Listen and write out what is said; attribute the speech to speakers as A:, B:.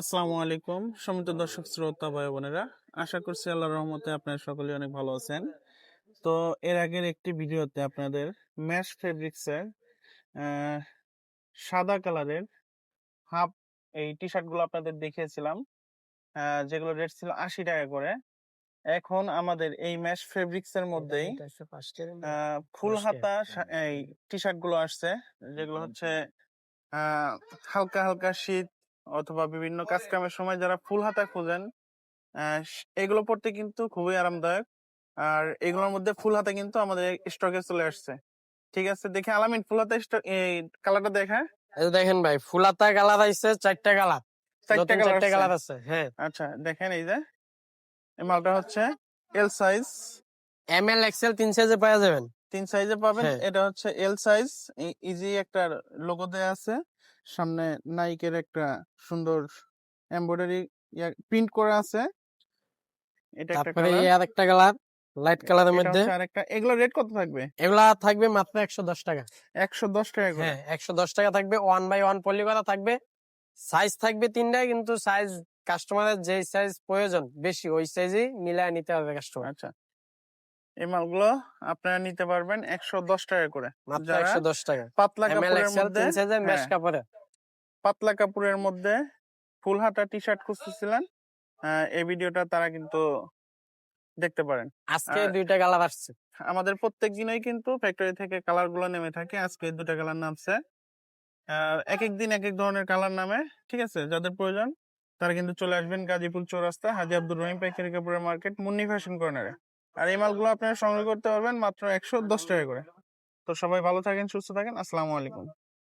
A: আসসালামু আলাইকুম সমিত দর্শক শ্রোতা ভাই বোনেরা। আশা করছি আল্লাহ রহমতে আপনারা সকলে অনেক ভালো আছেন। তো এর আগের একটি ভিডিওতে আপনাদের ম্যাশ ফেব্রিক্সের সাদা কালারের হাফ এই টি শার্টগুলো আপনাদের দেখিয়েছিলাম যেগুলো রেট ছিল আশি টাকা করে। এখন আমাদের এই ম্যাশ ফেব্রিক্সের মধ্যেই ফুল হাতা এই টি শার্টগুলো আসছে যেগুলো হচ্ছে আহ, হালকা হালকা শীত অথবা বিভিন্ন কাজ কামের সময় যারা ফুল হাতা খোঁজেন এগুলো পড়তে কিন্তু খুবই আরামদায়ক। আর এগুলোর মধ্যে ফুল হাতা কিন্তু আমাদের স্টকে চলে আসছে। ঠিক আছে? দেখে আলামিন ফুল হাতা কালারটা দেখা?
B: এই দেখেন ভাই ফুলাতা কালার আইছে চারটা কালার।
A: চারটা কালার
B: চারটা কালার আছে হ্যাঁ।
A: আচ্ছা দেখেন এই যে। এই মালটা হচ্ছে L size
B: M L XL তিন সাইজে পাওয়া যাবেন।
A: তিন সাইজে পাবেন।
B: হ্যাঁ।
A: এটা হচ্ছে এল সাইজ ইজি একটা লোগো দেয়া আছে। সামনে নাইকের একটা সুন্দর এমব্রয়ডারি প্রিন্ট করা আছে। এটা একটা কালার
B: আর একটা কালার লাইট কালারের মধ্যে।
A: আরেকটা। এগুলো রেট কত থাকবে?
B: এগুলা থাকবে মাত্র একশো দশ টাকা।
A: একশো দশ টাকা করে।
B: হ্যাঁ একশো দশ টাকা থাকবে ওয়ান বাই ওয়ান পলি করা থাকবে। সাইজ থাকবে তিনটাই কিন্তু সাইজ কাস্টমারের যে সাইজ প্রয়োজন বেশি ওই সাইজই মিলায় নিতে হবে কাস্টমার
A: আচ্ছা। এই মালগুলো আপনারা নিতে পারবেন একশো দশ টাকা করে।
B: একশো দশ টাকা।
A: পাতলা কাপড়ের মধ্যে হ্যাঁ, পাতলা কাপড়ের মধ্যে ফুল হাতা টি শার্ট খুঁজতেছিলেন এই ভিডিওটা তারা কিন্তু দেখতে পারেন।
B: আজকে দুইটা কালার আসছে।
A: আমাদের প্রত্যেক দিনই কিন্তু ফ্যাক্টরি থেকে কালারগুলো নেমে থাকে। আজকে দুটা কালার নামছে। এক এক দিন এক এক ধরনের কালার নামে ঠিক আছে? যাদের প্রয়োজন তারা কিন্তু চলে আসবেন গাজীপুর চৌরাস্তা হাজি আব্দুর রহিম পাইকারি কাপড়ের মার্কেট মুন্নি ফ্যাশন কর্নারে। আর এই মালগুলো আপনারা সংগ্রহ করতে পারবেন মাত্র একশো দশ টাকা করে। তো সবাই ভালো থাকেন, সুস্থ থাকেন। আসসালামু আলাইকুম।